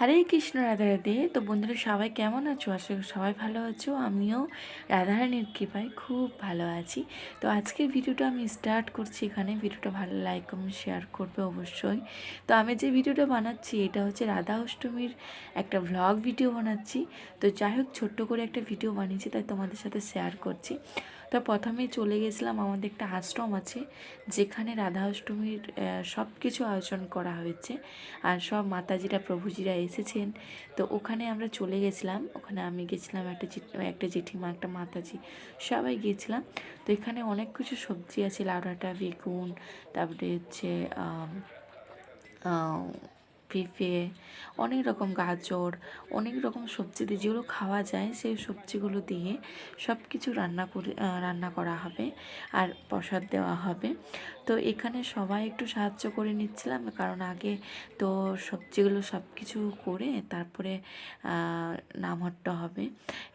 হরে কৃষ্ণ রাধা রাধে। তো বন্ধুরা, সবাই কেমন আছো? করি সবাই ভালো আছো। আমিও রাধারানীর কৃপায় খুব ভালো আছি। তো আজকের ভিডিওটা আমি স্টার্ট করছি এখানে। ভিডিওটা ভালো লাইক কমেন্ট শেয়ার করবে অবশ্যই। তো আমি যে ভিডিওটা বানাচ্ছি, এটা হচ্ছে রাধা অষ্টমীর একটা ভ্লগ ভিডিও বানাচ্ছি। তো যাই হোক, ছোট্ট করে একটা ভিডিও বানিয়েছি, তাই তোমাদের সাথে শেয়ার করছি। তো প্রথমে চলে গেছিলাম, আমাদের একটা আশ্রম আছে, যেখানে রাধা অষ্টমীর সব কিছু আয়োজন করা হয়েছে। আর সব মাতাজিরা, প্রভুজিরা এসেছেন। তো ওখানে আমরা চলে গেছিলাম। ওখানে আমি গেছিলাম, একটা একটা জেঠিমা, একটা মাতাজি, সবাই গিয়েছিলাম। তো এখানে অনেক কিছু সবজি আছে, লাউডাঁটা, বেগুন, তারপরে হচ্ছে পেঁপে অনেক রকম গাজর, অনেক রকম সবজি দিয়ে যেগুলো খাওয়া যায় সেই সবজিগুলো দিয়ে সব কিছু রান্না করে রান্না করা হবে আর প্রসাদ দেওয়া হবে। তো এখানে সবাই একটু সাহায্য করে নিচ্ছিলাম কারণ আগে তো সবজিগুলো সব কিছু করে তারপরে নামহট্ট হবে।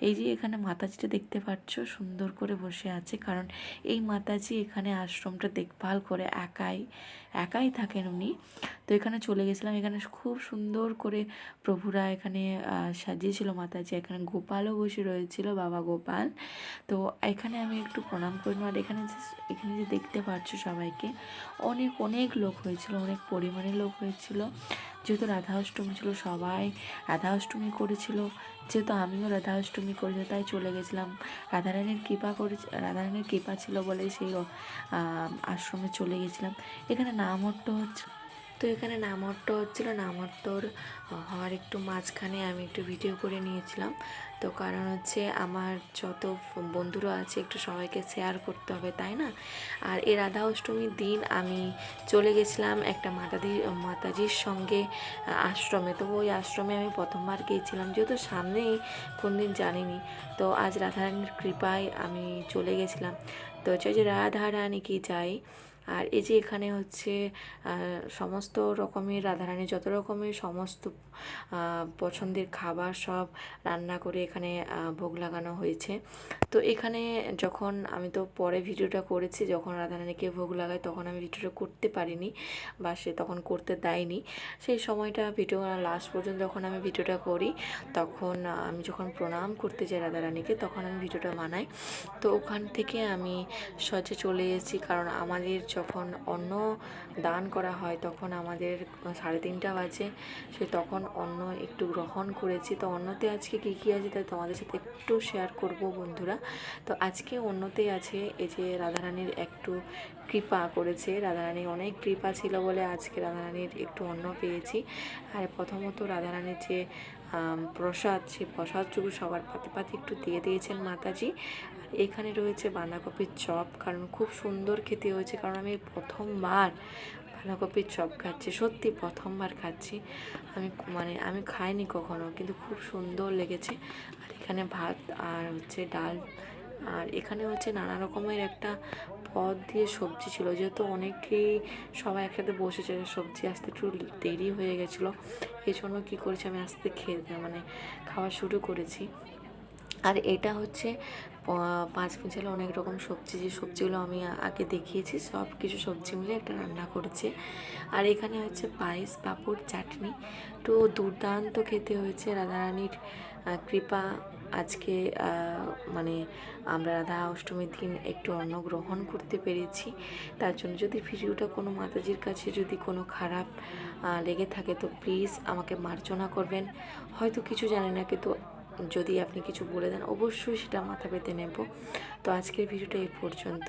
এই যে এখানে মাতাজিটা দেখতে পাচ্ছ সুন্দর করে বসে আছে কারণ এই মাতাজি এখানে আশ্রমটা দেখভাল করে একাই একাই থাকেন উনি। তো এখানে চলে গেছিলাম, এখানে খুব সুন্দর করে প্রভুরা এখানে সাজিয়েছিল মাতাজি। এখানে গোপালও বসে রয়েছিল, বাবা গোপাল। তো এখানে আমি একটু প্রণাম করে নেওয়ার এখানে যে এখানে যে দেখতে পাচ্ছ সবাইকে, অনেক অনেক লোক হয়েছিল, অনেক পরিমাণে লোক হয়েছিল। যেহেতু রাধা অষ্টমী ছিল, সবাই রাধা অষ্টমী করেছিল। যেহেতু আমিও রাধা অষ্টমী করেছি, তাই চলে গেছিলাম। রাধারানীর কৃপা করে রাধারানীর কৃপা ছিল বলে সেই আশ্রমে চলে গেছিলাম। এখানে নামহট্ট হচ্ছে তো এখানে নামহট্ট হচ্ছিল নামহট্টর হওয়ার একটু মাঝখানে আমি একটু ভিডিও করে নিয়েছিলাম। তো কারণ হচ্ছে আমার যত বন্ধুরা আছে একটু সবাইকে শেয়ার করতে হবে, তাই না? আর এ রাধা অষ্টমীর দিন আমি চলে গেছিলাম একটা মাতাদি, মাতাজির সঙ্গে আশ্রমে। তো ওই আশ্রমে আমি প্রথমবার গিয়েছিলাম, যেহেতু সামনেই কোন দিন জানিনি। তো আজ রাধারানীর কৃপায় আমি চলে গেছিলাম। তো হচ্ছে যে রাধা রানী কি চাই। আর এই যে এখানে হচ্ছে সমস্ত রকমের রাধারানী, যত রকমের সমস্ত পছন্দের খাবার সব রান্না করে এখানে ভোগ লাগানো হয়েছে। তো এখানে যখন আমি তো পরে ভিডিওটা করেছি, যখন রাধারানীকে ভোগ লাগাই, তখন আমি ভিডিওটা করতে পারিনি বা সে তখন করতে দেয়নি। সেই সময়টা, ভিডিও লাস্ট পর্যন্ত যখন আমি ভিডিওটা করি, তখন আমি যখন প্রণাম করতে যাই রাধারানীকে, তখন আমি ভিডিওটা বানাই। তো ওখান থেকে আমি সহজে চলে এসেছি, কারণ আমাদের যখন অন্ন দান করা হয়, তখন আমাদের সাড়ে তিনটা বাজে। সে তখন অন্ন একটু গ্রহণ করেছি। তো অন্নতে আজকে কী কী আছে তাই তোমাদের সাথে একটু শেয়ার করব বন্ধুরা। তো আজকে অন্যতে আছে এই যে রাধারানীর একটু কৃপা করেছে। রাধারানীর অনেক কৃপা ছিল বলে আজকে রাধারানীর একটু অন্ন পেয়েছি। আর প্রথমত রাধারানীর যে প্রসাদ, সেই প্রসাদটুকু সবার পাতে পাতে একটু দিয়ে দিয়েছেন মাতাজি। আর এখানে রয়েছে বাঁধাকপির চপ, কারণ খুব সুন্দর খেতে হয়েছে, কারণ আমি প্রথমবার বাঁধাকপির চপ খাচ্ছি, সত্যি প্রথমবার খাচ্ছি। আমি মানে আমি খাইনি কখনো, কিন্তু খুব সুন্দর লেগেছে। আর এখানে ভাত আর হচ্ছে ডাল, আর এখানে হচ্ছে নানা রকমের একটা পদ দিয়ে সবজি ছিল, যেহেতু অনেকেই সবাই একসাথে বসেছে, সবজি আসতে একটু দেরি হয়ে গেছিল। এই জন্য কী করেছি? আমি আস্তে খেয়ে মানে খাওয়া শুরু করেছি। আর এটা হচ্ছে পাঁচ মিশালে অনেক রকম সবজি। যে সবজিগুলো আমি আগে দেখিয়েছি, সব কিছু সবজি মিলে একটা রান্না করেছে। আর এখানে হচ্ছে পায়েস, পাঁপড়, চাটনি। তো দুর্দান্ত খেতে হয়েছে। রাধারানীর কৃপা আজকে মানে আমরা রাধা অষ্টমীর দিন একটু অন্ন গ্রহণ করতে পেরেছি। তার জন্য যদি ভিডিওটা কোনো মাতাজির কাছে যদি কোনো খারাপ লেগে থাকে তো প্লিজ আমাকে মার্জনা করবেন। হয়তো কিছু জানি না, কিন্তু যদি আপনি কিছু বলে দেন, অবশ্যই সেটা মাথা পেতে নেব। তো আজকের ভিডিওটা এই পর্যন্ত।